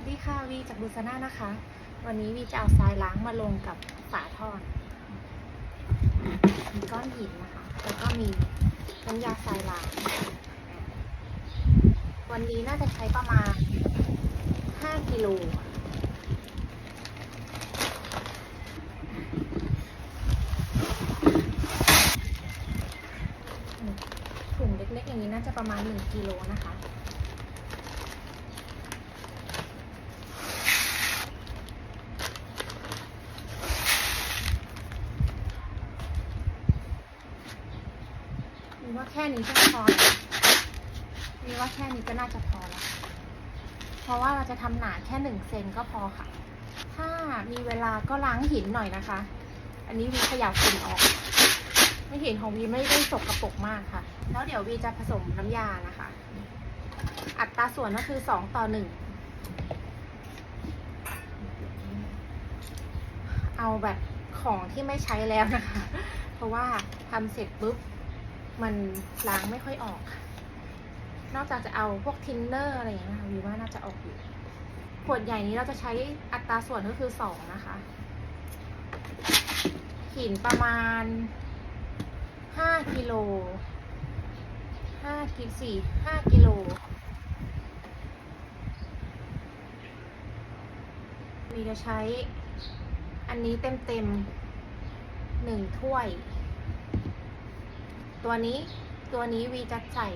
วัสดีค่ะวีจากบูซาน่านะคะ วันนี้วีจะเอาทรายล้างมาลงกับฝาท่อมีก้อนหินนะคะ แล้วก็มีน้ำยาทรายล้าง วันนี้น่าจะใช้ประมาณ 5 กิโลถุงเล็กๆอย่างนี้น่าจะประมาณ 1 กิโลนะคะ มีว่าแค่นี้ก็พอแล้วมีว่าแค่นี้ก็น่าจะพอแล้ว เพราะว่าเราจะทำหนาแค่หนึ่งเซนก็พอค่ะ ถ้ามีเวลาก็ล้างหินหน่อยนะคะ อันนี้วีขยับฝุ่นออกไม่เห็นของวีไม่ได้สกรปรกมากค่ะ แล้วเดี๋ยววีจะผสมน้ำยานะคะ อัตราส่วนก็คือสองต่อหนึ่งเอาแบบของที่ไม่ใช้แล้วนะคะ เพราะว่าทำเสร็จปุ๊บ มันล้างไม่ค่อยออกค่ะ นอกจากจะเอาพวกทินเนอร์อะไรอย่างเงี้ยนะคะวิวว่าน่าจะออกอยู่ ขวดใหญ่นี้เราจะใช้อัตราส่วนก็คือสองนะคะหินประมาณห้ากิโลห้ากิสี่ห้ากิโลวีจะใช้อันนี้เต็มเต็มหนึ่งถ้วย ตัวนี้ตัวนี้วีจะใส่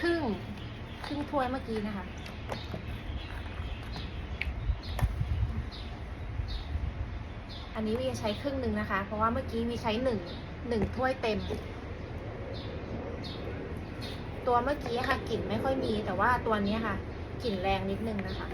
ครึ่งครึ่งถ้วยเมื่อกี้นะคะ อันนี้วีจะใช้ครึ่งหนึ่งนะคะ เพราะว่าเมื่อกี้วีใช้หนึ่งหนึ่งถ้วยเต็ม ตัวเมื่อกี้ค่ะกลิ่นไม่ค่อยมี แต่ว่าตัวนี้ค่ะกลิ่นแรงนิดนึงนะคะ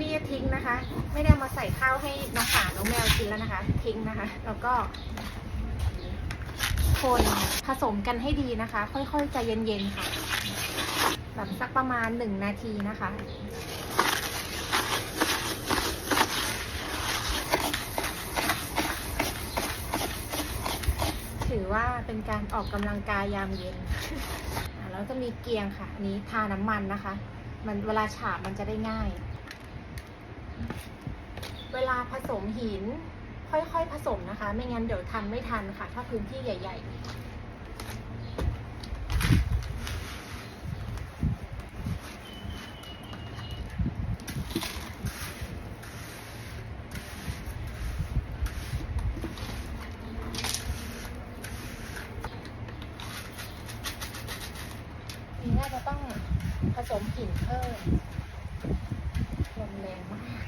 อันนี้วีจะทิ้งนะคะ ไม่ได้มาใส่ข้าวให้น้องหมาน้องแมวกินแล้วนะคะ ทิ้งนะคะ แล้วก็ คนผสมกันให้ดีนะคะ ค่อยๆใจเย็นๆค่ะแบบสักประมาณหนึ่งนาทีนะคะถือว่าเป็นการออกกำลังกายยามเย็นอะแล้วจะมีเกียงค่ะ อันนี้ทาน้ำมันนะคะ มันเวลาฉาบมันจะได้ง่าย เวลาผสมหิน ค่อยๆผสมนะคะ ไม่งั้นเดี๋ยวทำไม่ทันค่ะ ถ้าพื้นที่ใหญ่ ๆนี่น่าจะต้องผสมหินเพิ่ม ลมแรงมาก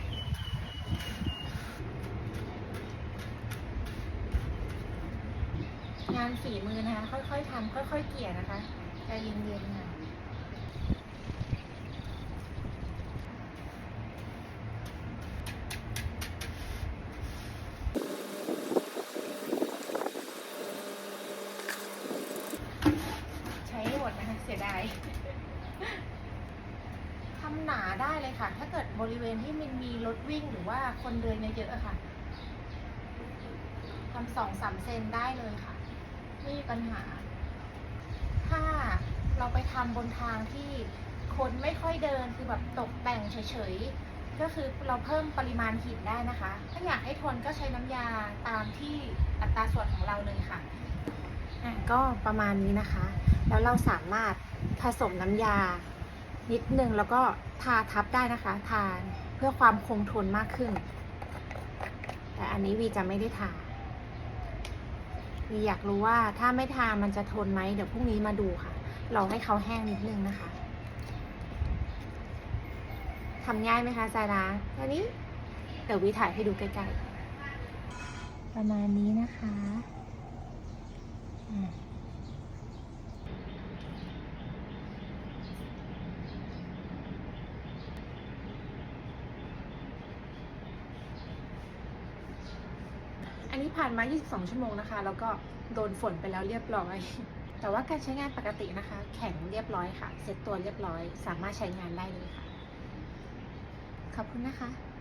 งานฝีมือนะคะ ค่อยๆทำค่อยๆเกี่ยนะคะใจเย็นๆค่ะใช้หมดนะคะเสียดาย หนาได้เลยค่ะ ถ้าเกิดบริเวณที่มันมีรถวิ่งหรือว่าคนเดินเยอะๆค่ะทำสองสามเซนได้เลยค่ะ ไม่มีปัญหา ถ้าเราไปทำบนทางที่คนไม่ค่อยเดินคือแบบตกแต่งเฉยๆ ก็คือเราเพิ่มปริมาณหินได้นะคะ ถ้าอยากให้ทนก็ใช้น้ำยาตามที่อัตราส่วนของเราเลยค่ะอะก็ประมาณนี้นะคะ แล้วเราสามารถผสมน้ำยา นิดนึงแล้วก็ทาทับได้นะคะทาเพื่อความคงทนมากขึ้น แต่อันนี้วีจะไม่ได้ทาวีอยากรู้ว่าถ้าไม่ทามันจะทนไหมเดี๋ยวพรุ่งนี้มาดูค่ะรอให้เขาแห้งนิดนึงนะคะทำง่ายไหมคะสายล้าอันนี้เดี๋ยววีถ่ายให้ดูใกล้ๆประมาณนี้นะคะอ่าอัน นี้ผ่านมา 22 ชั่วโมงนะคะ แล้วก็โดนฝนไปแล้วเรียบร้อย แต่ว่าการใช้งานปกตินะคะ แข็งเรียบร้อยค่ะ เซ็ตตัวเรียบร้อย สามารถใช้งานได้เลยค่ะ ขอบคุณนะคะ